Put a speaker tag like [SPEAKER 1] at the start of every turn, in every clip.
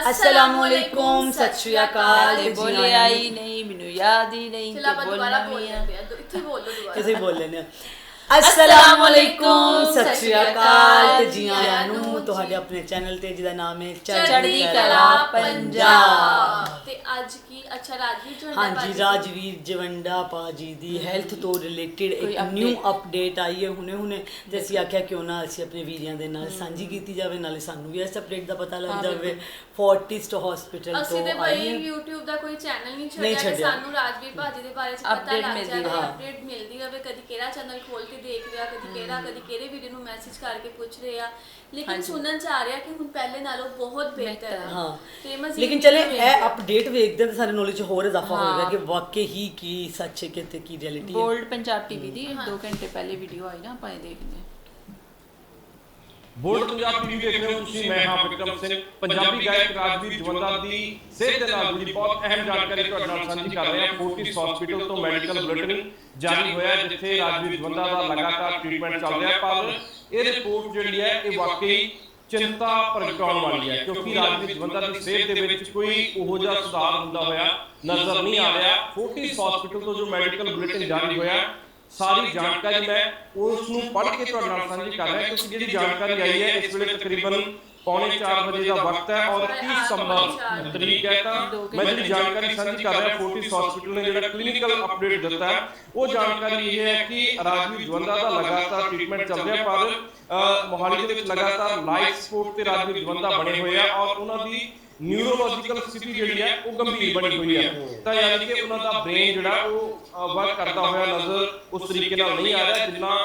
[SPEAKER 1] ਅਸਲਾਮੁਅਲੈਕੁਮ ਸਤਿ ਸ਼੍ਰੀ ਅਕਾਲ
[SPEAKER 2] ਤੇ ਬੋਲੇ। ਆਈ ਨਹੀਂ ਮੈਨੂੰ ਯਾਦ ਹੀ ਨਹੀਂ ਕਿ ਬੋਲਣਾ
[SPEAKER 3] ਬੋਲ
[SPEAKER 2] ਵੀ ਆ
[SPEAKER 3] ਇੱਥੇ ਬੋਲ ਦੁਬਾਰਾ
[SPEAKER 1] ਕਿਸੇ ਬੋਲ ਲੈਨੇ ਅਸਲਾਮੁਅਲੈਕੁਮ ਸਤਿ ਸ਼੍ਰੀ ਅਕਾਲ ਤੇ ਜੀ ਆਇਆਂ ਨੂੰ ਤੁਹਾਡੇ ਆਪਣੇ ਚੈਨਲ ਤੇ ਜਿਹਦਾ ਨਾਮ ਹੈ
[SPEAKER 2] ਚੜ੍ਹਦੀ ਕਲਾ ਪੰਜਾਬ।
[SPEAKER 3] ਤੇ ਅੱਜ ਕੀ ਅੱਛਾ ਰਾਜਵੀਰ ਜੋ
[SPEAKER 1] ਹਾਂਜੀ ਰਾਜਵੀਰ ਜਵੰਡਾ ਪਾਜੀ ਦੀ ਹੈਲਥ ਤੋਂ ਰਿਲੇਟਡ ਇੱਕ? ਨਿਊ ਅਪਡੇਟ ਆਈ ਹੈ ਹੁਣੇ ਹੁਣੇ ਤੇ ਅਸੀਂ ਆਖਿਆ ਕਿਉਂ ਨਾ ਅਸੀਂ ਆਪਣੇ ਵੀਰਿਆਂ ਦੇ ਨਾਲ ਸਾਂਝੀ ਕੀਤੀ ਜਾਵੇ ਨਾਲੇ ਸਾਨੂੰ ਵੀ ਇਸ ਅਪਡੇਟ ਦਾ ਪਤਾ ਲੱਗ ਜਾਵੇ ਫੋਰਟਿਸਟ ਹਸਪੀਟਲ
[SPEAKER 3] ਅਸੀਂ ਤੇ
[SPEAKER 1] ਤੋਂ
[SPEAKER 3] ਭਾਈ YouTube ਦਾ ਕੋਈ ਚੈਨਲ ਨਹੀਂ ਛੱਡਿਆ। ਸਾਨੂੰ ਰਾਜਵੀਰ ਭਾਜੀ ਦੇ ਬਾਰੇ ਚ ਪਤਾ ਲੱਗ ਜਾਵੇ। ਅਪਡੇਟ ਮਿਲਦੀ ਰਹੇ ਕਦੀ ਕਿਹੜਾ ਚੈਨਲ ਖੋਲ ਕੇ ਦੇਖ ਰਿਹਾ ਕਦੀ ਕਿਹੜਾ ਕਦੀ ਕਿਹੜੇ ਵੀਡੀਓ ਨੂੰ ਮੈਸੇਜ ਕਰਕੇ ਪੁੱਛ ਰਿਹਾ ਲੇਕਿਨ
[SPEAKER 2] ਹਾਂਜੀ।
[SPEAKER 3] ਸੁਣਨ ਚ ਆ ਰਿਹਾ ਕਿ ਹੁਣ ਪਹਿਲੇ ਨਾਲੋਂ ਬਹੁਤ ਬਿਹਤਰ ਹੈ
[SPEAKER 2] ਹੈ।
[SPEAKER 1] ਹਾਂ
[SPEAKER 3] ਤੇ ਮਜ਼ੀਦ
[SPEAKER 1] ਲੇਕਿਨ ਚਲੇ
[SPEAKER 3] ਵੀ
[SPEAKER 1] ਇਹ। ਅਪਡੇਟ ਵੇਖਦੇ ਤਾਂ ਸਾਡੇ ਨੌਲੇਜ ਹੋਰ ਇਜ਼ਾਫਾ
[SPEAKER 2] ਹਾਂ।
[SPEAKER 1] ਹੋਏਗਾ ਕਿ ਵਾਕਈ ਹੀ ਕੀ ਸੱਚ ਹੈ ਕਿ ਤੇ ਕੀ ਰਿਐਲਿਟੀ ਹੈ
[SPEAKER 2] ਬੋਲਡ ਪੰਜਾਬ ਟੀਵੀ ਦੀ 2 ਘੰਟੇ ਪਹਿਲੇ ਵੀਡੀਓ ਆਈ ਨਾ ਆਪਾਂ ਇਹ ਦੇਖਦੇ ਹਾਂ
[SPEAKER 4] ਬੋਲਡ ਪੰਜਾਬ ਟੀਵੀ ਦੇਖ ਰਹੇ ਹੋ ਤੁਸੀਂ ਮੈਂ ਹਾਂ ਵਿਕਰਮ ਸਿੰਘ। ਪੰਜਾਬੀ ਗਾਇਕ ਰਾਜਵੀਰ ਜਵੰਦਾ ਦੀ ਸਿਹਤ ਦੇ ਨਾਲ ਜੁੜੀ ਬਹੁਤ ਅਹਿਮ ਜਾਣਕਾਰੀ ਤੁਹਾਡੇ ਨਾਲ ਸਾਂਝੀ ਕਰ ਰਹੇ ਹਾਂ। ਫੋਰਟਿਸ ਹਸਪੀਟਲ ਤੋਂ ਮੈਡੀਕਲ ਬੁਲੇਟਿਨ ਜਾਰੀ ਹੋਇਆ ਹੈ, ਜਿੱਥੇ ਰਾਜਵੀਰ ਜਵੰਦਾ ਦਾ ਲਗਾਤਾਰ ਟ੍ਰੀਟਮੈਂਟ ਚੱਲ ਰਿਹਾ ਪਰ ਇਹ ਰਿਪੋਰਟ ਜਿਹੜੀ ਹੈ ਇਹ ਵਾਕਈ ਚਿੰਤਾ ਪ੍ਰਗਟਾਉਣ ਵਾਲੀ ਹੈ ਕਿਉਂਕਿ ਰਾਜਵੀਰ ਜਵੰਦਾ ਦੀ ਸਿਹਤ ਦੇ ਵਿੱਚ ਕੋਈ ਉਹੋ ਜਿਹਾ ਸੁਧਾਰ ਹੁੰਦਾ ਹੋਇਆ ਨਜ਼ਰ ਨਹੀਂ ਆ ਰਿਹਾ। ਫੋਰਟਿਸ ਹਸਪੀਟਲ ਤੋਂ ਜੋ ਮੈਡੀਕਲ ਬੁਲੇਟਿਨ ਜਾਰੀ ਹੋਇਆ ਸਾਰੀ ਜਾਣਕਾਰੀ ਮੈਂ ਉਸ ਨੂੰ ਪੜ੍ਹ ਕੇ ਤੁਹਾਡੇ ਨਾਲ ਸਾਂਝੀ ਕਰ ਰਿਹਾ ਕਿਉਂਕਿ ਜਿਹੜੀ ਜਾਣਕਾਰੀ ਆਈ ਹੈ ਇਸ ਵੇਲੇ ਤਕਰੀਬਨ ਪੌਣੇ 4 ਵਜੇ ਦਾ ਵਕਤ ਹੈ ਔਰ 30 ਸਤੰਬਰ ਤਰੀਕ ਹੈ ਤਾਂ ਮੈਂ ਜਿਹੜੀ ਜਾਣਕਾਰੀ ਸਾਂਝੀ ਕਰ ਰਿਹਾ ਫੋਰਟਿਸ ਹਸਪੀਟਲ ਨੇ ਜਿਹੜਾ ਕਲੀਨਿਕਲ ਅਪਡੇਟ ਦਿੱਤਾ ਹੈ ਉਹ ਜਾਣਕਾਰੀ ਇਹ ਹੈ ਕਿ ਰਾਜਵੀਰ ਜਵੰਦਾ ਦਾ ਲਗਾਤਾਰ ਟ੍ਰੀਟਮੈਂਟ ਚੱਲ ਰਿਹਾ ਪਰ ਮੋਹਾਲੀ ਦੇ ਵਿੱਚ ਲਗਾਤਾਰ ਲਾਈਫ ਸਪੋਰਟ ਤੇ ਰਾਜਵੀਰ ਜਵੰਦਾ ਬਣੇ ਹੋਏ ਆ ਔਰ ਉਹਨਾਂ ਦੀ ਨਿਊਰੋਲੋਜੀਕਲ ਸਥਿਤੀ ਜਿਹੜੀ ਹੈ ਉਹ ਗੰਭੀਰ ਬਣੀ ਹੋਈ ਹੈ। ਤਾਂ ਯਾਨੀ ਕਿ ਉਹਨਾਂ ਦਾ ਬ੍ਰੇਨ ਜਿਹੜਾ ਉਹ ਵਰਕ ਕਰਦਾ ਹੋਇਆ ਨਜ਼ਰ ਉਸ ਤਰੀਕੇ ਨਾਲ ਨਹੀਂ ਆ ਰਿਹਾ ਜਿੰਨਾ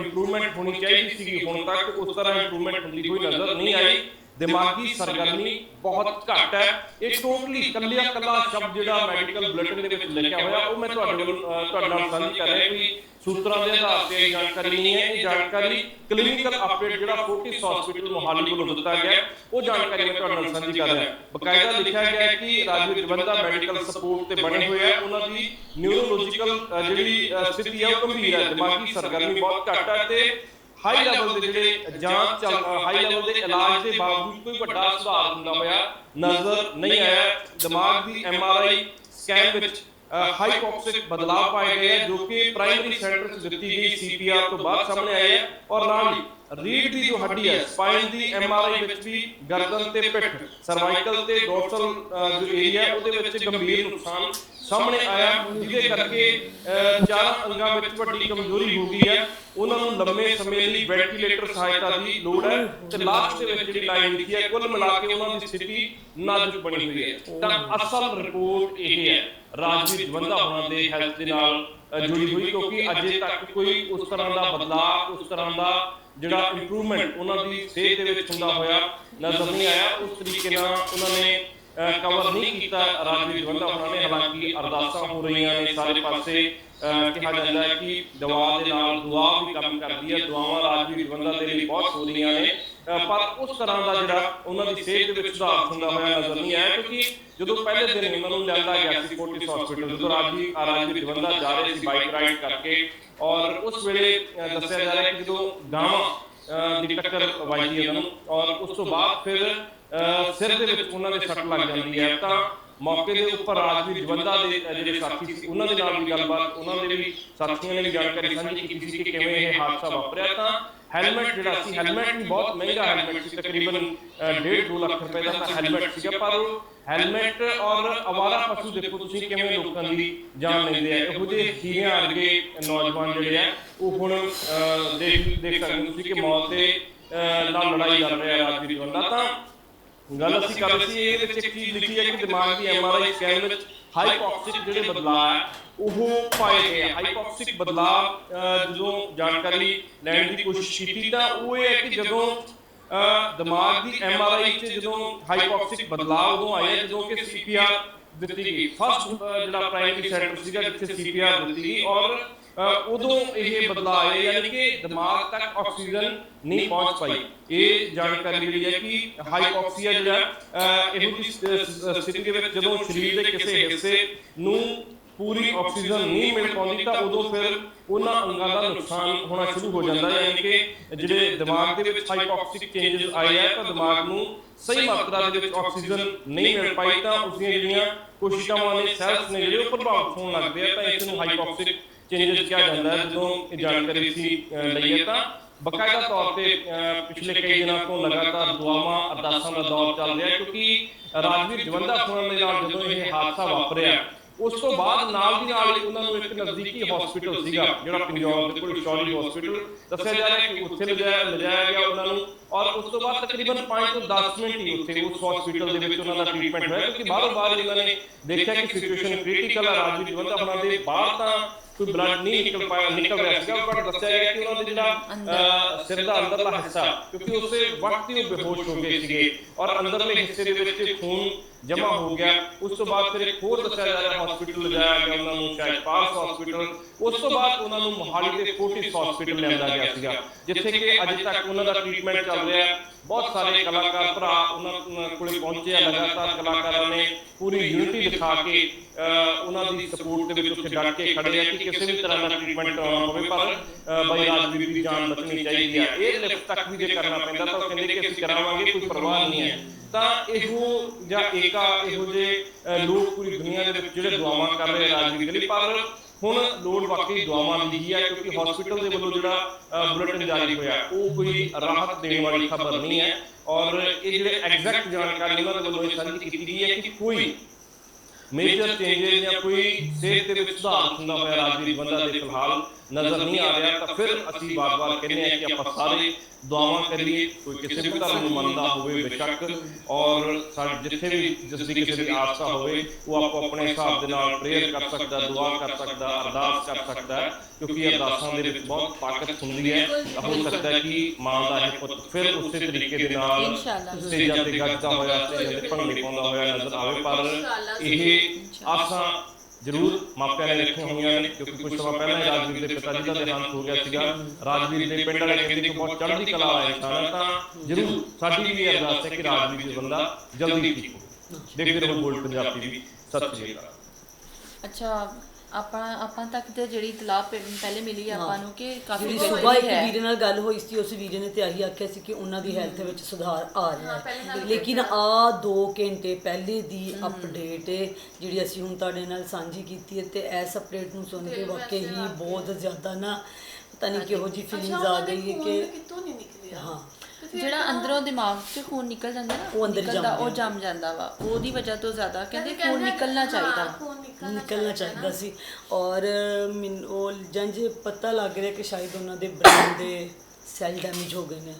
[SPEAKER 4] ਇੰਪਰੂਵਮੈਂਟ ਹੋਣੀ ਚਾਹੀਦੀ ਸੀ। ਹੁਣ ਤੱਕ ਉਸ ਤਰ੍ਹਾਂ ਇੰਪਰੂਵਮੈਂਟ ਹੁੰਦੀ ਹੋਈ ਨਜ਼ਰ ਨਹੀਂ ਆਈ। ਦਿਮਾਗੀ ਸਰਗਰਮੀ ਬਹੁਤ ਘੱਟ ਹੈ। ਇਹ ਟੋਟਲੀ ਕੱਲਿਆ ਕੱਲਾ ਸ਼ਬਦ ਜਿਹੜਾ ਮੈਡੀਕਲ ਬੁਲੇਟਿਨ ਦੇ ਵਿੱਚ ਲਿਖਿਆ ਹੋਇਆ ਉਹ ਮੈਂ ਤੁਹਾਡੇ ਤੁਹਾਡੇ ਨਾਲ ਸਾਂਝੀ ਕਰ ਰਿਹਾ ਕਿ ਸੂਤਰਾਂ ਦੇ ਆਧਾਰ ਤੇ ਇਹ ਜਾਣਕਾਰੀ ਨਹੀਂ ਹੈ ਇਹ ਜਾਣਕਾਰੀ ਕਲੀਨਿਕਲ ਅਪਡੇਟ ਜਿਹੜਾ ਫੋਰਟਿਸ ਹਸਪੀਟਲ ਮੋਹਾਲੀ ਵੱਲੋਂ ਦਿੱਤਾ ਗਿਆ ਉਹ ਜਾਣਕਾਰੀ ਮੈਂ ਤੁਹਾਡੇ ਨਾਲ ਸਾਂਝੀ ਕਰ ਰਿਹਾ। ਬਕਾਇਦਾ ਲਿਖਿਆ ਗਿਆ ਹੈ ਕਿ ਰਾਜਵੀਰ ਜਵੰਦਾ ਮੈਡੀਕਲ ਸਪੋਰਟ ਤੇ ਬਣੇ ਹੋਏ ਆ ਉਹਨਾਂ ਦੀ ਨਿਊਰੋਲੋਜੀਕਲ ਜਿਹੜੀ ਸਥਿਤੀ ਹੈ ਉਹ ਗੰਭੀਰ ਹੈ ਦਿਮਾਗੀ ਸਰਗਰਮੀ ਬਹੁਤ ਘੱਟ ਹੈ। ਤੇ ਹਾਈ ਲੈਵਲ ਦੇ ਜਿਹੜੇ ਜਾਂਚ ਚੱਲ ਹਾਈ ਲੈਵਲ ਦੇ ਇਲਾਜ ਦੇ ਬਾਵਜੂਦ ਕੋਈ ਵੱਡਾ ਸੁਧਾਰ ਹੁੰਦਾ ਹੋਇਆ ਨਜ਼ਰ ਨਹੀਂ ਆਇਆ ਦਿਮਾਗ ਦੀ ਐਮਆਰਆਈ ਸਕੈਨ ਵਿੱਚ ਹਾਈਪੋਕਸਿਕ ਬਦਲਾਅ ਪਾਏ ਗਏ ਜੋ ਕਿ ਪ੍ਰਾਇਮਰੀ ਸੈਂਟਰ ਤੋਂ ਦਿੱਤੀ ਗਈ ਸੀਪੀਆਰ ਤੋਂ ਬਾਅਦ ਸਾਹਮਣੇ ਆਏ ਹੈ। ਔਰ ਨਾਲ ਹੀ ਰੀੜ ਦੀ ਜੋ ਹੱਡੀ ਹੈ ਸਪਾਈਨ ਦੀ ਐਮਆਰਆਈ ਵਿੱਚ ਵੀ ਗਰਦਨ ਤੇ ਪਿੱਠ ਸਰਵਾਈਕਲ ਤੇ ਡੋਰਸਲ ਜੋ ਏਰੀਆ ਉਹਦੇ ਵਿੱਚ ਗੰਭੀਰ ਨੁਕਸਾਨ ਸਾਹਮਣੇ ਆਇਆ ਜਿਹਦੇ ਕਰਕੇ ਅਹ, ਅੰਗਾਂ ਵਿੱਚ ਵੱਡੀ ਕਮਜ਼ੋਰੀ ਹੋ ਗਈ ਹੈ। ਉਹਨਾਂ ਨੂੰ ਲੰਮੇ ਸਮੇਂ ਲਈ ਵੈਂਟੀਲੇਟਰ ਸਹਾਇਤਾ ਦੀ ਲੋੜ ਹੈ ਤੇ ਲਾਸਟ ਦੇ ਵਿੱਚ ਜਿਹੜੀ ਲਾਈਨ ਲਿਖੀ ਹੈ ਕੁੱਲ ਮਿਲਾ ਕੇ ਉਹਨਾਂ ਦੀ ਸਥਿਤੀ ਨਾਜ਼ੁਕ ਬਣੀ ਹੋਈ ਹੈ। ਤਾਂ ਅਸਲ ਰਿਪੋਰਟ ਇਹ ਹੈ ਰਾਜਵੀਰ ਜਵੰਦਾ ਉਹਨਾਂ ਦੇ ਹੈਲਥ ਦੇ ਨਾਲ ਜੁੜੀ ਹੋਈ, ਕਿਉਂਕਿ ਅਜੇ ਤੱਕ ਕੋਈ ਉਸ ਤਰ੍ਹਾਂ ਦਾ ਬਦਲਾਅ, ਉਸ ਤਰ੍ਹਾਂ ਦਾ ਜਿਹੜਾ ਇੰਪਰੂਵਮੈਂਟ ਉਹਨਾਂ ਦੀ ਸਿਹਤ ਦੇ ਵਿੱਚ ਹੁੰਦਾ ਹੋਇਆ ਨਜ਼ਰ ਨਹੀਂ ਆਇਆ। ਉਸ ਤਰੀਕੇ ਨਾਲ ਉਹਨਾਂ ਨੇ ਕਵਰ ਨਹੀਂ ਕੀਤਾ। ਰਾਜਵੀਰ ਜਵੰਦਾ ਉਹਨਾਂ ਨੇ, ਹਾਲਾਂਕਿ ਅਰਦਾਸਾਂ ਹੋ ਰਹੀਆਂ ਨੇ ਸਾਰੇ ਪਾਸੇ। ਕਿਹਾ ਜਾਂਦਾ ਹੈ ਕਿ ਦਵਾ ਦੇ ਨਾਲ ਦੁਆ ਵੀ ਕੰਮ ਕਰਦੀ ਹੈ। ਦੁਆਵਾਂ ਰਾਜਵੀਰ ਜਵੰਦਾ ਦੇ ਲਈ ਬਹੁਤ ਹੋ ਰਹੀਆਂ ਨੇ। ਪਰ ਉਸ ਤਰ੍ਹਾਂ ਦਾ ਜਿਹੜਾ ਉਹਨਾਂ ਦੀ ਸਿਹਤ ਦੇ ਵਿੱਚ ਸੁਧਾਰ ਹੁੰਦਾ ਹੋਇਆ ਨਜ਼ਰ ਨਹੀਂ ਆਇਆ, ਕਿਉਂਕਿ ਜਦੋਂ ਪਹਿਲੇ ਦਿਨ ਉਹਨਾਂ ਨੂੰ ਲਿਆਂਦਾ ਗਿਆ ਸੀ ਫੋਰਟਿਸ ਹਸਪੀਟਲ, ਜਦੋਂ ਰਾਜਵੀਰ ਰਾਜਵੀਰ ਜਵੰਦਾ ਜਾ ਰਹੇ ਸੀ ਬਾਈਕ ਰਾਈਡ ਕਰਕੇ ਔਰ ਉਸ ਵੇਲੇ ਦੱਸਿਆ ਜਾ ਰਿਹਾ ਕਿ ਜਦੋਂ ਗਾਵਾਂ ਦੀ ਟੱਕਰ ਵੱਜਦੀ ਹੈ ਨੂੰ, ਔਰ ਉਸ ਤੋਂ ਬਾਅਦ ਫਿਰ ਸਿਰ ਦੇ ਵਿੱਚ ਉਹਨਾਂ ਦੇ ਸੱਟ ਲੱਗ ਜਾਂਦੀ ਹੈ, ਤਾਂ ਮੌਕੇ ਦੇ ਉੱਪਰ ਰਾਜਵੀਰ ਜਵੰਦਾ ਦੇ ਜਿਹੜੇ ਸਾਥੀ ਸੀ ਉਹਨਾਂ ਦੇ ਨਾਲ ਵੀ ਗੱਲਬਾਤ ਉਹਨਾਂ ਦੇ ਵੀ ਸਾਥੀਆਂ ਨੇ ਵੀ ਜਾਣਕਾਰੀ ਸਾਂਝੀ ਕੀਤੀ ਸੀ ਕਿ ਕਿਵੇਂ ਇਹ ਹਾਦਸਾ ਵਾਪਰਿਆ ਤਾਂ ਹੈਲਮਟ ਜਿਹੜਾ ਸੀ ਹੈਲਮਟ ਵੀ ਬਹੁਤ ਮਹਿੰਗਾ ਹੈਲਮਟ ਸੀ ਤਕਰੀਬਨ 1.5 ਲੱਖ ਰੁਪਏ ਦਾ ਤਾਂ ਹੈਲਮਟ ਸੀਗਾ ਪਰ ਹੈਲਮਟ ਔਰ ਅਵਾਰਾ ਪਸ਼ੂ ਦੇਖੋ ਤੁਸੀਂ ਕਿਵੇਂ ਲੋਕਾਂ ਦੀ ਜਾਨ ਲੈਂਦੇ ਆ ਇਹੋ ਜਿਹੇ ਹੀਰਿਆਂ ਵਰਗੇ ਨੌਜਵਾਨ ਜਿਹੜੇ ਆ ਉਹ ਹੁਣ ਦੇਖ ਦੇਖ ਸਕਦੇ ਤੁਸੀਂ ਕਿ ਮੌਤ ਅਹ, ਨਾਲ ਲੜਾਈ ਲੜ ਰਿਹਾ ਰਾਜਵੀਰ ਜਵੰਦਾ ਤਾਂ ਗੱਲ ਅਸੀਂ ਕਰ ਰਹੇ ਸੀ ਇਹਦੇ ਵਿੱਚ ਇੱਕ ਚੀਜ਼ ਲਿਖੀ ਹੈ ਕਿ ਦਿਮਾਗ ਦੀ ਐਮਆਰਆਈ ਸਕੈਨ ਵਿੱਚ ਹਾਈਪੋਕਸਿਕ ਜਿਹੜੇ ਬਦਲਾਅ ਹੈ ਉਹ ਪਾਏ ਗਏ ਆ। ਹਾਈਪੋਕਸਿਕ ਬਦਲਾਅ ਜਦੋਂ ਜਾਣਕਾਰੀ ਲੈਣ ਦੀ ਕੋਸ਼ਿਸ਼ ਕੀਤੀ ਤਾਂ ਉਹ ਇਹ ਹੈ ਕਿ ਜਦੋਂ ਦਿਮਾਗ ਦੀ ਐਮਆਰਆਈ 'ਚ ਜਦੋਂ ਹਾਈਪੋਕਸਿਕ ਬਦਲਾਅ ਉਦੋਂ ਆਇਆ ਜਦੋਂ ਕਿ ਸੀਪੀਆਰ ਦਿੱਤੀ ਗਈ। ਫਸਟ ਜਿਹੜਾ ਪ੍ਰਾਇਮਰੀ ਸੈਂਟਰ ਸੀਗਾ ਜਿੱਥੇ ਸੀਪੀਆਰ ਦਿੱਤੀ ਗਈ। ਔਰ ਉਦੋਂ ਇਹ ਬਦਲਾਅ ਆਏ ਯਾਨੀ ਕਿ ਦਿਮਾਗ ਤੱਕ ਆਕਸੀਜਨ ਨਹੀਂ ਪਹੁੰਚ ਪਾਈ। ਇਹ ਜਾਣਕਾਰੀ ਜਿਹੜੀ ਹੈ ਕਿ ਹਾਈਪੋਕਸੀਆ ਜਿਹੜਾ ਇਹੋ ਸ- ਸਥਿਤੀ ਦੇ ਵਿੱਚ ਜਦੋਂ ਸਰੀਰ ਦੇ ਕਿਸੇ ਹਿੱਸੇ ਨੂੰ ਪੂਰੀ ਆਕਸੀਜਨ ਨਹੀਂ ਮਿਲ ਪਾਉਂਦੀ ਤਾਂ ਉਦੋਂ ਫਿਰ ਉਹਨਾਂ ਅੰਗਾਂ ਦਾ ਨੁਕਸਾਨ ਹੋਣਾ ਸ਼ੁਰੂ ਹੋ ਜਾਂਦਾ ਹੈ ਯਾਨੀ ਕਿ ਜਿਹੜੇ ਦਿਮਾਗ ਦੇ ਵਿੱਚ ਹਾਈਪੋਕਸਿਕ ਚੇਂਜਸ ਆਏ ਆ ਤਾਂ ਦਿਮਾਗ ਨੂੰ ਸਹੀ ਮਾਤਰਾ ਦੇ ਵਿੱਚ ਆਕਸੀਜਨ ਨਹੀਂ ਮਿਲ ਪਾਈ ਤਾਂ ਉਸਦੀਆਂ ਜਿਹੜੀਆਂ ਕੋਸ਼ਿਕਾਵਾਂ ਨੇ ਸੈਲਸ ਨੇ ਜਿਹੜੇ ਉਹ ਪ੍ਰਭਾਵਿਤ ਹੋਣ ਲੱਗਦੇ ਆ ਤਾਂ ਇਸ ਨੂੰ ਹਾਈਪੋਕਸਿਕ ਚੇਂਜਸ ਕਿਹਾ ਜਾਂਦਾ ਹੈ ਜਦੋਂ ਇਹ ਜਾਣਕਾਰੀ ਅਹ, ਲਈਏ ਤਾਂ ਬਕਾਇਦਾ ਤੌਰ ਤੇ ਪਿਛਲੇ ਕਈ ਦਿਨਾਂ ਤੋਂ ਲਗਾਤਾਰ ਦੁਆਵਾਂ ਅਰਦਾਸਾਂ ਦਾ ਦੌਰ ਚੱਲ ਰਿਹਾ ਕਿਉਂਕਿ ਰਾਜਵੀਰ ਜਵੰਦਾ ਸੁਣਨ ਦੇ ਨਾਲ ਜਦੋਂ ਇਹ ਹਾਦਸਾ ਵਾਪਰਿਆ ਉਸ ਤੋਂ ਬਾਅਦ ਨਾਲ ਦੀ ਨਾਲ ਹੀ ਉਹਨਾਂ ਨੂੰ ਇੱਕ ਨਜ਼ਦੀਕੀ ਹਸਪੀਟਲ ਸੀਗਾ ਜਿਹੜਾ ਪੰਜਾਬ ਦੇ ਕੋਲ ਸ਼ੌਰੀ ਹਸਪੀਟਲ ਦੱਸਿਆ ਜਾ ਰਿਹਾ ਕਿ ਉੱਥੇ ਲਿਜਾਇਆ ਲਿਜਾਇਆ ਗਿਆ ਉਹਨਾਂ ਨੂੰ ਔਰ ਉਸ ਤੋਂ ਬਾਅਦ ਤਕਰੀਬਨ 5 ਤੋਂ 10 ਮਿੰਟ ਹੀ ਉੱਥੇ ਉਸ ਹਸਪੀਟਲ ਦੇ ਵਿੱਚ ਉਹਨਾਂ ਦਾ ਟ੍ਰੀਟਮੈਂਟ ਹੋਇਆ ਕਿਉਂਕਿ ਬਾਹਰੋਂ ਬਾਹਰ ਇਹਨਾਂ ਨੇ ਦੇਖਿਆ ਕਿ ਸਿਚੁਏਸ਼ਨ ਕ੍ਰਿਟੀਕਲ ਹੈ ਰਾਜਵੀਰ ਜਵੰਦਾ ਉਹਨਾਂ ਦੇ ਬਾਹਰ ਤਾਂ ਕੋਈ ਬਲੱਡ ਨਹੀਂ ਨਿਕਲ ਪਾਇਆ ਨਿਕਲ ਰਿਹਾ ਸੀਗਾ ਬਟ ਦੱਸਿਆ ਗਿਆ ਕਿ ਉਹਨਾਂ ਦੇ ਜਿਹੜਾ ਸਿਰ ਦਾ ਅੰਦਰਲਾ ਹਿੱਸਾ ਕਿਉਂਕਿ ਉਸੇ ਵਕਤ ਹੀ ਉਹ ਬੇਹੋਸ਼ ਹੋ ਗਏ ਸੀਗੇ। ਔਰ ਅੰਦਰਲੇ ਹਿੱਸੇ ਦੇ ਵਿੱਚ ਖੂਨ ਜਮ੍ਹਾਂ ਹੋ ਗਿਆ। ਉਸ ਤੋਂ ਬਾਅਦ ਫਿਰ ਇੱਕ ਹੋਰ ਦੱਸਿਆ ਜਾ ਰਿਹਾ ਹਸਪੀਟਲ ਲਿਜਾਇਆ ਗਿਆ ਉਹਨਾਂ ਨੂੰ ਸ਼ਾਇਦ ਪਾਰਸ ਹਸਪੀਟਲ ਉਸ ਤੋਂ ਬਾਅਦ ਉਹਨਾਂ ਨੂੰ ਮੋਹਾਲੀ ਦੇ ਫੋਰਟਿਸ ਹਸਪੀਟਲ ਲਿਆਂਦਾ ਗਿਆ ਸੀਗਾ ਜਿੱਥੇ ਕਿ ਅਜੇ ਤੱਕ ਉਹਨਾਂ ਦਾ ਟ੍ਰੀਟਮੈਂਟ ਚੱਲ ਰਿਹਾ। ਹੈ ਬਹੁਤ ਸਾਰੇ ਕਲਾਕਾਰ ਭਰਾ ਉਹਨਾਂ ਕੋਲੇ ਪਹੁੰਚੇ ਆ ਲਗਾਤਾਰ ਕਲਾਕਾਰਾਂ ਨੇ ਪੂਰੀ ਯੂਨਿਟੀ ਦਿਖਾ ਕੇ ਉਹਨਾਂ ਦੀ ਸਪੋਰਟ ਦੇ ਵਿੱਚ ਉੱਥੇ ਡਟ ਕੇ ਖੜੇ ਆ ਕਿ ਕਿਸੇ ਵੀ ਤਰ੍ਹਾਂ ਦਾ ਟ੍ਰੀਟਮੈਂਟ ਕਰਾਉਣਾ ਹੋਵੇ ਪਰ ਬਾਈ ਰਾਜਵੀਰ ਦੀ ਜਾਨ ਬਚਣੀ ਚਾਹੀਦੀ ਆ। ਇਹ ਲਿਫਟ ਤੱਕ ਵੀ ਜੇ ਕਰਨਾ ਪੈਂਦਾ ਤਾਂ ਉਹ ਕਹਿੰਦੇ ਕਿ ਅਸੀਂ ਕਰਾਵਾਂਗੇ ਕੋਈ ਪਰਵਾਹ ਨਹੀਂ ਹੈ। ਤਾਂ ਇਹੋ ਜਾਂ ਏਕਾ ਇਹੋ ਜਿਹੇ ਅਹ, ਲੋਕ ਪੂਰੀ ਦੁਨੀਆ ਦੇ ਵਿੱਚ ਜਿਹੜੇ ਦੁਆਵਾਂ ਕਰ ਰਹੇ ਰਾਜਵੀਰ ਦੇ ਲਈ ਪਰ ਹੁਣ ਲੋੜ ਵਾਕਈ ਦੁਆਵਾਂ ਦੀ ਹੀ ਹੈ ਕਿਉਂਕਿ ਹਸਪੀਟਲ ਦੇ ਵੱਲੋਂ ਜਿਹੜਾ ਬੁਲੇਟਿਨ ਜਾਰੀ ਹੋਇਆ, ਉਹ ਕੋਈ ਰਾਹਤ ਦੇਣ ਵਾਲੀ ਖਬਰ ਨਹੀਂ ਹੈ। ਔਰ ਇਹ ਜਿਹੜੇ ਐਗਜ਼ੈਕਟ ਜਾਣਕਾਰੀ ਉਹਨਾਂ ਦੇ ਵੱਲੋਂ ਇਹ ਸਾਂਝੀ ਕੀਤੀ ਗਈ ਹੈ ਕਿ ਕੋਈ ਮੇਜਰ ਚੇਂਜਸ ਜਾਂ ਕੋਈ ਸਿਹਤ ਦੇ ਵਿੱਚ ਸੁਧਾਰ ਹੁੰਦਾ ਹੋਇਆ ਰਾਜਵੀਰ ਬੰਦਾ ਦੇ ਫਿਲਹਾਲ ਨਜ਼ਰ ਨਹੀਂ ਆ ਰਿਹਾ ਤਾਂ ਫਿਰ ਅਸੀਂ ਵਾਰ-ਵਾਰ ਕਹਿੰਦੇ ਹਾਂ ਕਿ ਆਪਾਂ ਸਾਰੇ ਦੁਆਵਾਂ ਕਰੀਏ ਕੋਈ ਕਿਸੇ ਵੀ ਧਰਮ ਨੂੰ ਮੰਨਦਾ ਹੋਵੇ ਬੇਸ਼ੱਕ ਔਰ ਸਾਡੇ ਜਿੱਥੇ ਵੀ ਜਿਸ ਦੀ ਕਿਸੇ ਦੀ ਆਸਥਾ ਹੋਵੇ ਉਹ ਆਪੋ ਆਪਣੇ ਹਿਸਾਬ ਦੇ ਨਾਲ ਪ੍ਰੇਅਰ ਕਰ ਸਕਦਾ ਦੁਆ ਕਰ ਸਕਦਾ ਅਰਦਾਸ ਕਰ ਸਕਦਾ ਕਿਉਂਕਿ ਅਰਦਾਸਾਂ ਦੇ ਵਿੱਚ ਬਹੁਤ ਤਾਕਤ ਹੁੰਦੀ ਹੈ ਹੋ। ਸਕਦਾ ਹੈ ਕਿ ਮਾਂ ਦਾ ਇਹ ਪੁੱਤ ਫਿਰ ਉਸੇ ਤਰੀਕੇ ਦੇ ਨਾਲ। ਸਟੇਜਾਂ ਤੇ ਗੱਜਦਾ ਹੋਇਆ ਸਟੇਜਾਂ ਤੇ ਭੰਗੜੇ ਪਾਉਂਦਾ ਹੋਇਆ ਨਜ਼ਰ ਆਵੇ ਪਰ ਇਹ ਆਸਾਂ ਜ਼ਰੂਰ ਮਾਪਿਆਂ ਨੇ ਰੱਖੀਆਂ ਹੋਈਆਂ ਨੇ ਕਿਉਂਕਿ ਕੁਝ ਸਮਾਂ ਪਹਿਲਾਂ ਹੀ ਰਾਜਵੀਰ ਦੇ ਪਿਤਾ ਜੀ ਦਾ ਦੇਹਾਂਤ ਹੋ ਗਿਆ ਸੀਗਾ। ਰਾਜਵੀਰ ਦੇ ਪਿੰਡ ਵਾਲੇ ਕਹਿੰਦੇ ਕਿ ਬਹੁਤ ਚੜ੍ਹਦੀ ਕਲਾ ਵਾਲਾ ਇਨਸਾਨ ਹੈ ਤਾਂ ਜ਼ਰੂਰ ਸਾਡੀ ਵੀ ਇਹ ਅਰਦਾਸ ਹੈ ਕਿ ਰਾਜਵੀਰ ਜੀ ਬੰਦਾ ਜਲਦੀ ਠੀਕ ਹੋ ਦੇਖਦੇ ਰਹੋ ਗੋਲਡ ਪੰਜਾਬੀ ਵੀ ਸਤਿ ਸ਼੍ਰੀ ਅਕਾਲ।
[SPEAKER 2] ਅੱਛਾ ਆਪਾਂ ਆਪਾਂ ਤੱਕ ਤੇ ਜਿਹੜੀ ਇਤਲਾਹ ਪਹਿ- ਪਹਿਲੇ ਮਿਲੀ ਆਪਾਂ ਨੂੰ ਕਿ ਕਾਫੀ
[SPEAKER 1] ਜਿਹੜੀ ਸੁਬਾਹ ਇੱਕ
[SPEAKER 2] ਹੈ।
[SPEAKER 1] ਵੀਰੇ ਨਾਲ ਗੱਲ ਹੋਈ ਸੀ ਉਸ ਵੀਰੇ ਨੇ ਤੇ ਆਹੀ ਆਖਿਆ ਸੀ ਕਿ ਉਹਨਾਂ ਦੀ ਹੈਲਥ ਵਿੱਚ ਸੁਧਾਰ ਆ ਰਿਹਾ ਹੈ ਲੇਕਿਨ ਆ 2 ਘੰਟੇ ਪਹਿਲੇ ਦੀ ਅਪਡੇਟ ਹੈ ਜਿਹੜੀ ਅਸੀਂ ਹੁਣ ਤੁਹਾਡੇ ਨਾਲ ਸਾਂਝੀ ਕੀਤੀ ਹੈ ਤੇ ਇਸ ਅਪਡੇਟ ਨੂੰ ਸੁਣ ਕੇ ਵਾਕਈ ਹੀ ਬਹੁਤ ਜ਼ਿਆਦਾ ਨਾ ਪਤਾ ਨਹੀਂ ਕਿਹੋ ਜੀ ਫੀਲਿੰਗਸ ਆ ਗਈ ਹੈ ਕਿ
[SPEAKER 3] ਕਿਤੋਂ ਨਹੀਂ ਨਿਕਲਿਆ?
[SPEAKER 1] ਹਾਂ।
[SPEAKER 2] ਜਿਹੜਾ ਅੰਦਰੋਂ ਦਿਮਾਗ 'ਚ ਖੂਨ ਨਿਕਲ ਜਾਂਦਾ ਨਾ
[SPEAKER 1] ਉਹ ਅੰਦਰ
[SPEAKER 2] ਨਿਕਲਦਾ,
[SPEAKER 1] ਜੰਮ
[SPEAKER 2] ਉਹ
[SPEAKER 1] ਜਾਂਦਾ।
[SPEAKER 2] ਜੰਮ ਜਾਂਦਾ ਵਾ। ਉਹਦੀ ਵਜ੍ਹਾ ਤੋਂ ਜ਼ਿਆਦਾ ਕਹਿੰਦੇ ਖੂਨ ਨਿਕਲਣਾ ਚਾਹੀਦਾ।
[SPEAKER 3] ਖੂਨ ਨਿਕਲਣਾ
[SPEAKER 1] ਨਿਕਲਣਾ ਚਾਹੀਦਾ ਸੀ। ਔਰ ਮੈਨੂੰ ਉਹ ਜੰਜ ਪਤਾ ਲੱਗ ਰਿਹਾ ਕਿ ਸ਼ਾਇਦ ਉਹਨਾਂ ਦੇ ਬ੍ਰੇਨ ਦੇ ਸੈੱਲ ਡੈਮੇਜ ਹੋ ਗਏ ਨੇ।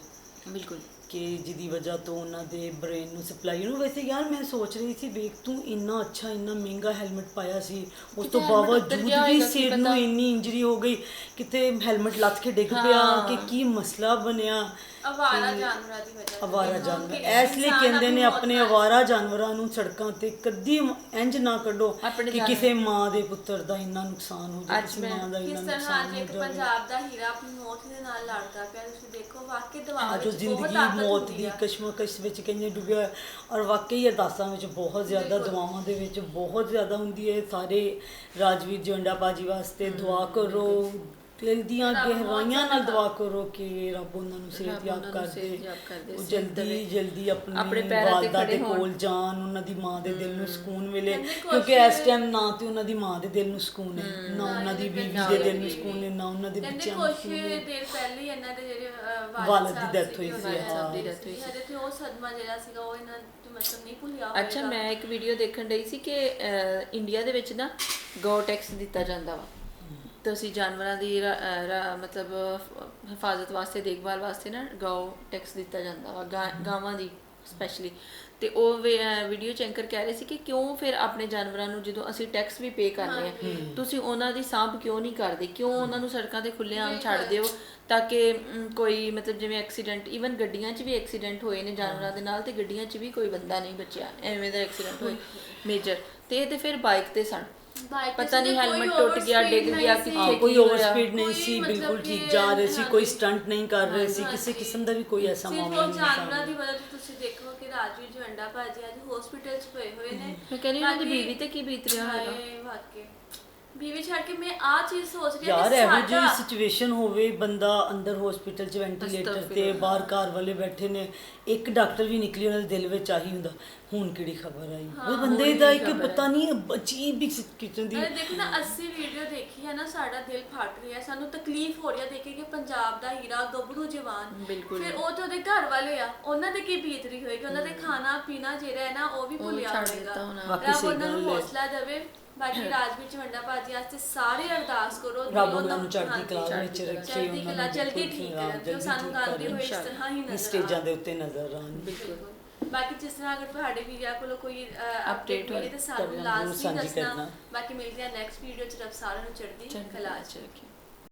[SPEAKER 2] ਬਿਲਕੁਲ।
[SPEAKER 1] ਕਿ ਜਿਹਦੀ ਵਜ੍ਹਾ ਤੋਂ ਉਹਨਾਂ ਦੇ ਬ੍ਰੇਨ ਨੂੰ ਸਪਲਾਈ ਨੂੰ ਵੈਸੇ ਯਾਰ ਮੈਂ ਸੋਚ ਰਹੀ ਸੀ ਵੇਖ ਤੂੰ ਇੰਨਾ ਅੱਛਾ ਇੰਨਾ ਮਹਿੰਗਾ ਹੈਲਮਟ ਪਾਇਆ ਸੀ ਉਸ ਤੋਂ
[SPEAKER 2] ਕਿਤੇ helmet
[SPEAKER 1] ਬਾਵਜੂਦ
[SPEAKER 2] ਉੱਤਰ ਗਿਆ
[SPEAKER 1] ਵੀ
[SPEAKER 2] ਹੋਏਗਾ, ਕੀ
[SPEAKER 1] ਸਿਰ ਨੂੰ
[SPEAKER 2] ਪਤਾ।
[SPEAKER 1] ਇੰਨੀ ਇੰਜਰੀ ਹੋ ਗਈ ਕਿਤੇ ਹੈਲਮਟ ਲੱਥ ਕੇ ਡਿੱਗ ਪਿਆ ਕਿ ਕੀ ਮਸਲਾ ਬਣਿਆ।
[SPEAKER 3] ਅਵਾਰਾ ਜਾਨਵਰਾਂ ਦੀ ਵਜ੍ਹਾ
[SPEAKER 1] ਜਾਨਵਰ। ਇਸ ਲਈ ਕਹਿੰਦੇ ਨੇ
[SPEAKER 3] ਆਪਣੀ
[SPEAKER 1] ਅਵਾਰਾ ਜਾਨਵਰਾਂ ਨੂੰ ਸੜਕਾਂ ਤੇ ਕਦੀ ਇੰਜ ਨਾ ਕੱਢੋ
[SPEAKER 2] ਆਪਣੇ
[SPEAKER 1] ਕਿ ਕਿਸੇ ਮਾਂ ਦੇ ਪੁੱਤਰ ਦਾ ਇੰਨਾ ਨੁਕਸਾਨ ਹੋ
[SPEAKER 2] ਅੱਜ
[SPEAKER 1] ਕਿਸੇ
[SPEAKER 2] ਮੈਂ
[SPEAKER 1] ਦਾ ਇੰਨਾ
[SPEAKER 3] ਕਿਸ ਤਰ੍ਹਾਂ
[SPEAKER 1] ਨੁਕਸਾਨ
[SPEAKER 3] ਅੱਜ
[SPEAKER 1] ਹੋ
[SPEAKER 3] ਇੱਕ
[SPEAKER 1] ਜਾਵੇ।
[SPEAKER 3] ਪੰਜਾਬ ਦਾ ਹੀਰਾ ਆਪਣੀ ਮੌਤ ਦੇ ਨਾਲ ਲੜਦਾ ਪਿਆ ਤੁਸੀਂ ਦੇਖੋ ਵਾਕਈ ਦਵਾ
[SPEAKER 1] ਅੱਜ ਉਹ
[SPEAKER 3] ਵਿੱਚ ਬਹੁਤ
[SPEAKER 1] ਜ਼ਿੰਦਗੀ
[SPEAKER 3] ਤਾਕਤ
[SPEAKER 1] ਮੌਤ
[SPEAKER 3] ਹੁੰਦੀ
[SPEAKER 1] ਦੀ
[SPEAKER 3] ਆ।
[SPEAKER 1] ਕਸ਼ਮਕਸ਼ ਵਿੱਚ ਕਹਿੰਦੇ ਡੁੱਬਿਆ ਹੋਇਆ ਔਰ ਵਾਕਈ ਅਰਦਾਸਾਂ ਵਿੱਚ ਬਹੁਤ ਜ਼ਿਆਦਾ ਦੁਆਵਾਂ ਦੇ ਵਿੱਚ ਬਹੁਤ ਜ਼ਿਆਦਾ ਹੁੰਦੀ ਹੈ। ਸਾਰੇ ਰਾਜਵੀਰ ਜਵੰਡਾ ਬਾਜੀ ਵਾਸਤੇ ਦੁਆ ਕਰੋ ਦਿਲ ਦੀਆਂ ਗਹਿਰਾਈਆਂ ਨਾਲ ਦੁਆ ਕਰੋ ਕਿ ਰੱਬ ਉਹਨਾਂ ਨੂੰ ਸਿਹਤ ਯਾਬ ਕਰ ਦੇ ਉਹ ਜਲਦੀ। ਜਲਦੀ
[SPEAKER 2] ਆਪਣੇ ਤੇ
[SPEAKER 1] ਵਾਲਦਾ
[SPEAKER 2] ਖੜੇ
[SPEAKER 1] ਦੇ
[SPEAKER 2] ਹੋਣ।
[SPEAKER 1] ਕੋਲ ਜਾਣ ਉਹਨਾਂ ਦੀ ਮਾਂ ਦੇ ਦਿਲ ਨੂੰ ਸਕੂਨ ਮਿਲੇ ਕਿਉਂਕਿ ਇਸ ਟਾਈਮ ਨਾ ਤੇ ਉਹਨਾਂ ਦੀ ਮਾਂ ਦੇ ਦਿਲ ਨੂੰ ਸਕੂਨ ਹੈ ਨਾ ਉਹਨਾਂ ਦੀ ਬੀਵੀ ਦੇ ਦਿਲ ਨੂੰ ਸਕੂਨ ਹੈ ਨਾ ਉਹਨਾਂ ਦੇ ਬੱਚਿਆਂ ਨੂੰ ਸਕੂਨ ਹੈ
[SPEAKER 3] ਦੇਰ ਪਹਿਲੇ ਹੀ ਇਹਨਾਂ ਦੇ ਜਿਹੜੇ
[SPEAKER 1] ਵਾਲਿਦ ਦੀ
[SPEAKER 3] ਸੀਗੇ,
[SPEAKER 1] ਹੋਈ ਸੀ,
[SPEAKER 2] ਹਾਂ।
[SPEAKER 3] ਹਜੇ ਤੇ ਉਹ ਸਦਮਾ ਜਿਹੜਾ ਸੀਗਾ ਉਹ ਇਹਨਾਂ ਨੂੰ ਮਤਲਬ ਨਹੀਂ ਭੁੱਲਿਆ
[SPEAKER 2] ਅੱਛਾ। ਮੈਂ ਇੱਕ ਵੀਡੀਓ ਦੇਖਣ ਡਈ ਸੀ ਕਿ ਇੰਡੀਆ ਦੇ ਵਿੱਚ ਨਾ ਗੋ ਟੈਕਸ ਦਿੱਤਾ ਜਾਂਦਾ ਵਾ ਤੁਸੀਂ ਜਾਨਵਰਾਂ ਦੀ ਮਤਲਬ ਹਿਫਾਜ਼ਤ ਵਾਸਤੇ ਦੇਖਭਾਲ ਵਾਸਤੇ ਨਾ ਗਊ ਟੈਕਸ ਦਿੱਤਾ ਜਾਂਦਾ ਵਾ ਗਾਂ- ਗਾਵਾਂ ਦੀ ਸਪੈਸ਼ਲੀ ਤੇ ਉਹ ਵੀਡੀਓ ਚ ਐਂਕਰ ਕਹਿ ਰਹੇ ਸੀ ਕਿ ਕਿਉਂ ਫਿਰ ਆਪਣੇ ਜਾਨਵਰਾਂ ਨੂੰ ਜਦੋਂ ਅਸੀਂ ਟੈਕਸ ਵੀ ਪੇ ਕਰਦੇ ਆ ਤੁਸੀਂ ਉਹਨਾਂ ਦੀ ਸਾਂਭ ਕਿਉਂ ਨਹੀਂ ਕਰਦੇ? ਕਿਉਂ ਉਹਨਾਂ ਨੂੰ ਸੜਕਾਂ ਤੇ ਖੁੱਲ੍ਹੇਆਮ ਛੱਡ ਦਿਓ ਤਾਂ ਕਿ ਕੋਈ ਮਤਲਬ ਜਿਵੇਂ ਐਕਸੀਡੈਂਟ ਈਵਨ ਗੱਡੀਆਂ 'ਚ ਵੀ ਐਕਸੀਡੈਂਟ ਹੋਏ ਨੇ ਜਾਨਵਰਾਂ ਦੇ ਨਾਲ ਤੇ ਗੱਡੀਆਂ 'ਚ ਵੀ ਕੋਈ ਬੰਦਾ ਨਹੀਂ ਬਚਿਆ ਐਵੇਂ ਦਾ ਐਕਸੀਡੈਂਟ ਹੋਏ ਮੇਜਰ ਤੇ ਇਹ ਤੇ ਫਿਰ ਬਾਈਕ ਤੇ ਸਨ। ਪਤਾ ਨਹੀਂ ਹੈਲਮਟ ਟੁੱਟ ਗਿਆ ਡਿੱਗ ਗਿਆ
[SPEAKER 3] ਸੀ।
[SPEAKER 2] ਕਿੱਥੇ
[SPEAKER 1] ਕੋਈ
[SPEAKER 2] ਹੋਇਆ।
[SPEAKER 1] ਓਵਰ ਸਪੀਡ ਨਹੀਂ
[SPEAKER 3] ਕੋਈ
[SPEAKER 1] ਸੀ
[SPEAKER 3] ਮਤਲਬ
[SPEAKER 1] ਬਿਲਕੁਲ
[SPEAKER 3] ਕਿ
[SPEAKER 1] ਠੀਕ ਜਾ ਰਹੇ ਸੀ ਕੋਈ। ਸਟੰਟ ਨਹੀਂ ਕਰ ਰਹੇ ਸੀ। ਕਿਸੇ ਕਿਸਮ ਦਾ ਵੀ ਕੋਈ ਐਸਾ
[SPEAKER 3] ਸਿਰਫ
[SPEAKER 1] ਮਾਮਲਾ
[SPEAKER 3] ਉਹ
[SPEAKER 1] ਨਹੀਂ
[SPEAKER 3] ਜਾਨਵਰਾਂ ਦੀ
[SPEAKER 1] ਸੀ
[SPEAKER 3] ਵਜ੍ਹਾ ਤੋਂ ਤੁਸੀਂ ਦੇਖੋ ਕਿ ਰਾਜਵੀਰ ਜਵੰਡਾ ਭਾਜੀ ਅੱਜ ਹਸਪੀਟਲ 'ਚ ਪਏ ਹੋਏ ਨੇ
[SPEAKER 2] ਮੈਂ ਕਹਿੰਦੀ ਉਹਨਾਂ ਦੀ
[SPEAKER 3] ਬਾਕੀ-
[SPEAKER 2] ਬੀਵੀ ਤੇ ਕੀ ਬੀਤ ਰਿਹਾ ਹੋਏਗਾ
[SPEAKER 3] ਹਾਏ, ਵਾਕਈ ਬੀਵੀ ਛੱਡ ਕੇ ਮੈਂ ਆ ਚੀਜ਼ ਸੋਚ ਰਹੀ ਹਾਂ
[SPEAKER 1] ਯਾਰ
[SPEAKER 3] ਕਿ
[SPEAKER 1] ਇਹੋ ਜਿਹੀ
[SPEAKER 3] ਸਾਡਾ
[SPEAKER 1] ਸਿਚੁਏਸ਼ਨ ਹੋਵੇ ਬੰਦਾ ਅੰਦਰ ਹਸਪੀਟਲ 'ਚ ਵੈਂਟੀਲੇਟਰ ਤੇ। ਬਾਹਰ ਕਾਰ ਵਾਲੇ ਬੈਠੇ ਨੇ ਇੱਕ ਡਾਕਟਰ ਵੀ ਨਿਕਲੀ ਉਹਨਾਂ ਦੇ ਦਿਲ ਵਿੱਚ ਆਹੀ ਹੁੰਦਾ ਹੁਣ ਕਿਹੜੀ ਖਬਰ ਆਈ ਉਹ ਬੰਦੇ ਦਾ ਇੱਕ ਪਤਾ ਨਹੀਂ ਅਜੀਬ ਹੀ ਕਿਚਨ ਦੀ
[SPEAKER 3] ਦੇਖੋ ਨਾ ਅਸੀਂ ਵੀਡੀਓ ਦੇਖੀ ਹੈ ਨਾ ਸਾਡਾ ਦਿਲ ਫਟ ਰਿਹਾ ਸਾਨੂੰ ਤਕਲੀਫ ਹੋ ਰਹੀ ਹੈ ਦੇਖ ਕੇ ਕਿ ਪੰਜਾਬ ਦਾ ਹੀਰਾ ਗੱਭਰੂ ਜਵਾਨ
[SPEAKER 2] ਬਿਲਕੁਲ।
[SPEAKER 3] ਫਿਰ ਉਹ ਤੇ ਉਹਦੇ ਘਰ ਵਾਲੇ ਆ ਉਹਨਾਂ ਦੇ ਕੀ ਬੀਤ ਰਹੀ ਹੋਏਗੀ ਉਹਨਾਂ ਦੇ ਖਾਣਾ ਪੀਣਾ ਜਿਹੜਾ ਹੈ ਨਾ ਉਹ ਵੀ ਭੁੱਲਿਆ
[SPEAKER 2] ਛੱਡ
[SPEAKER 3] ਹੋਏਗਾ
[SPEAKER 2] ਹੋਣਾ।
[SPEAKER 3] ਰੱਬ
[SPEAKER 1] ਸਹੀ
[SPEAKER 3] ਉਹਨਾਂ ਨੂੰ
[SPEAKER 1] ਗੱਲ ਹੈ।
[SPEAKER 3] ਹੌਸਲਾ ਦੇਵੇ ਬਾਕੀ ਰਾਜਵੀਰ ਚਵੰਡਾ ਭਾਜੀ ਵਾਸਤੇ ਸਾਰੇ ਅਰਦਾਸ ਕਰੋ
[SPEAKER 1] ਰੱਬ ਉਹਨਾਂ ਨੂੰ ਚੜ੍ਹਦੀ ਕਲਾ ਵਿੱਚ ਰੱਖੇ ਉਹਨਾਂ
[SPEAKER 3] ਕਲਾ
[SPEAKER 1] ਨੂੰ
[SPEAKER 3] ਜਲਦੀ ਠੀਕ ਉਹ
[SPEAKER 1] ਜਲਦੀ
[SPEAKER 3] ਸਾਨੂੰ ਗਾਉਂਦੇ। ਹੋਏ ਇਸ ਤਰ੍ਹਾਂ ਹੀ ਨਜ਼ਰ
[SPEAKER 1] ਸਟੇਜਾਂ। ਦੇ ਉੱਤੇ ਨਜ਼ਰ ਆਉਣ
[SPEAKER 3] ਬਿਲਕੁਲ ਬਾਕੀ ਜਿਸ ਤਰ੍ਹਾਂ ਅਗਰ ਤੁਹਾਡੇ ਵੀਡੀਓ ਕੋਲੋਂ ਕੋਈ ਅਪਡੇਟ
[SPEAKER 2] ਹੋਏ
[SPEAKER 3] ਤੇ ਸਾਨੂੰ ਲਾਜ਼ਮੀ ਦੱਸਣਾ। ਬਾਕੀ ਮਿਲਦੇ ਆ ਨੈਕਸਟ ਵੀਡੀਓ ਚ ਰੱਬ ਸਾਰਿਆਂ ਨੂੰ ਚੜ੍ਹਦੀ ਕਲਾ
[SPEAKER 2] ਚ ਰੱਖੇ